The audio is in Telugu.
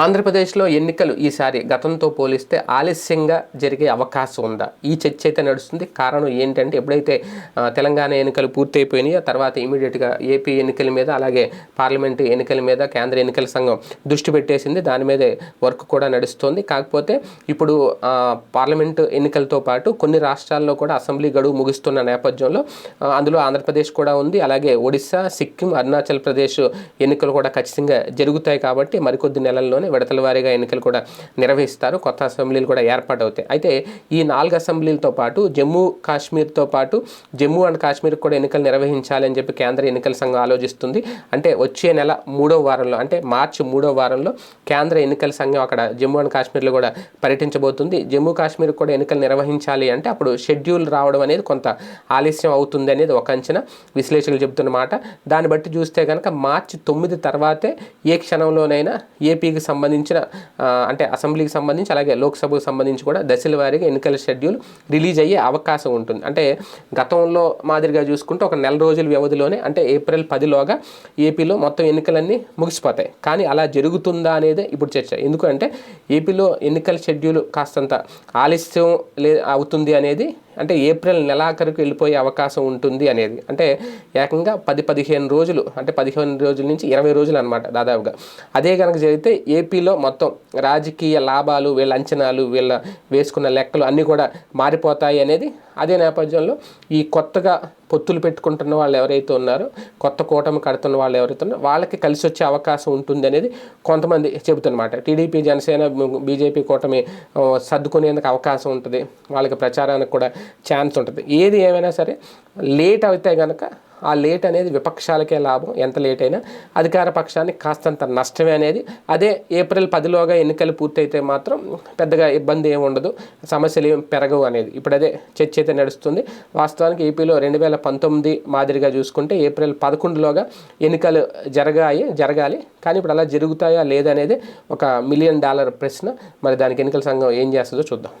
ఆంధ్రప్రదేశ్లో ఎన్నికలు ఈసారి గతంతో పోలిస్తే ఆలస్యంగా జరిగే అవకాశం ఉందా? ఈ చర్చ అయితే నడుస్తుంది. కారణం ఏంటంటే ఎప్పుడైతే తెలంగాణ ఎన్నికలు పూర్తయిపోయినాయో తర్వాత ఇమీడియట్గా ఏపీ ఎన్నికల మీద అలాగే పార్లమెంటు ఎన్నికల మీద కేంద్ర ఎన్నికల సంఘం దృష్టి పెట్టేసింది. దాని మీదే వర్క్ కూడా నడుస్తోంది. కాకపోతే ఇప్పుడు పార్లమెంటు ఎన్నికలతో పాటు కొన్ని రాష్ట్రాల్లో కూడా అసెంబ్లీ గడువు ముగుస్తున్న నేపథ్యంలో అందులో ఆంధ్రప్రదేశ్ కూడా ఉంది. అలాగే ఒడిశా సిక్కిం అరుణాచల్ ప్రదేశ్ ఎన్నికలు కూడా ఖచ్చితంగా జరుగుతాయి కాబట్టి మరికొద్ది నెలల్లోనే విడతల వారీగా ఎన్నికలు కూడా నిర్వహిస్తారు. కొత్త అసెంబ్లీలు కూడా ఏర్పాటవుతాయి. అయితే ఈ నాలుగు అసెంబ్లీలతో పాటు జమ్మూ కాశ్మీర్తో పాటు జమ్మూ అండ్ కాశ్మీర్ కూడా ఎన్నికలు నిర్వహించాలని చెప్పి కేంద్ర ఎన్నికల సంఘం ఆలోచిస్తుంది. అంటే వచ్చే నెల మూడో వారంలో అంటే మార్చి మూడో వారంలో కేంద్ర ఎన్నికల సంఘం అక్కడ జమ్మూ అండ్ కాశ్మీర్లో కూడా పర్యటించబోతుంది. జమ్మూ కాశ్మీర్ కూడా ఎన్నికలు నిర్వహించాలి అంటే అప్పుడు షెడ్యూల్ రావడం అనేది కొంత ఆలస్యం అవుతుంది అనేది ఒక అంచనా. విశ్లేషకులు చెబుతున్నమాట దాన్ని బట్టి చూస్తే కనుక మార్చి తొమ్మిది తర్వాతే ఏ క్షణంలోనైనా ఏపీకి సంబంధించిన అంటే అసెంబ్లీకి సంబంధించి అలాగే లోక్సభకు సంబంధించి కూడా దశల వారీగా ఎన్నికల షెడ్యూల్ రిలీజ్ అయ్యే అవకాశం ఉంటుంది. అంటే గతంలో మాదిరిగా చూసుకుంటే ఒక నెల రోజుల వ్యవధిలోనే అంటే ఏప్రిల్ పదిలోగా ఏపీలో మొత్తం ఎన్నికలన్నీ ముగిసిపోతాయి. కానీ అలా జరుగుతుందా అనేది ఇప్పుడు చర్చ. ఎందుకంటే ఏపీలో ఎన్నికల షెడ్యూల్ కాస్తంత ఆలస్యం లే అవుతుంది అనేది అంటే ఏప్రిల్ నెలాఖరుకు వెళ్ళిపోయే అవకాశం ఉంటుంది అనేది. అంటే ఏకంగా పది పదిహేను రోజులు అంటే పదిహేను రోజుల నుంచి ఇరవై రోజులు అనమాట దాదాపుగా. అదే కనుక జరిగితే ఏపీలో మొత్తం రాజకీయ లాభాలు వీళ్ళ అంచనాలు వీళ్ళ వేసుకున్న లెక్కలు అన్నీ కూడా మారిపోతాయి అనేది అదే నేపథ్యంలో ఈ కొత్తగా పొత్తులు పెట్టుకుంటున్న వాళ్ళు ఎవరైతే ఉన్నారో కొత్త కూటమి కడుతున్న వాళ్ళు ఎవరైతే ఉన్నారో వాళ్ళకి కలిసి వచ్చే అవకాశం ఉంటుంది అనేది కొంతమంది చెబుతున్నమాట. టీడీపీ జనసేన బీజేపీ కూటమి సర్దుకునేందుకు అవకాశం ఉంటుంది. వాళ్ళకి ప్రచారానికి కూడా ఛాన్స్ ఉంటుంది. ఏది ఏమైనా సరే లేట్ అయితే కనుక ఆ లేట్ అనేది విపక్షాలకే లాభం. ఎంత లేట్ అయినా అధికార పక్షానికి కాస్తంత నష్టమే అనేది. అదే ఏప్రిల్ పదిలోగా ఎన్నికలు పూర్తయితే మాత్రం పెద్దగా ఇబ్బంది ఏమి ఉండదు. సమస్యలు ఏం పెరగవు అనేది. ఇప్పుడు అదే చర్చ అయితే నడుస్తుంది. వాస్తవానికి ఏపీలో రెండు వేల పంతొమ్మిది మాదిరిగా చూసుకుంటే ఏప్రిల్ పదకొండులోగా ఎన్నికలు జరగాయి జరగాలి. కానీ ఇప్పుడు అలా జరుగుతాయా లేదనేది ఒక మిలియన్ డాలర్ ప్రశ్న. మరి దానికి ఎన్నికల సంఘం ఏం చేస్తుందో చూద్దాం.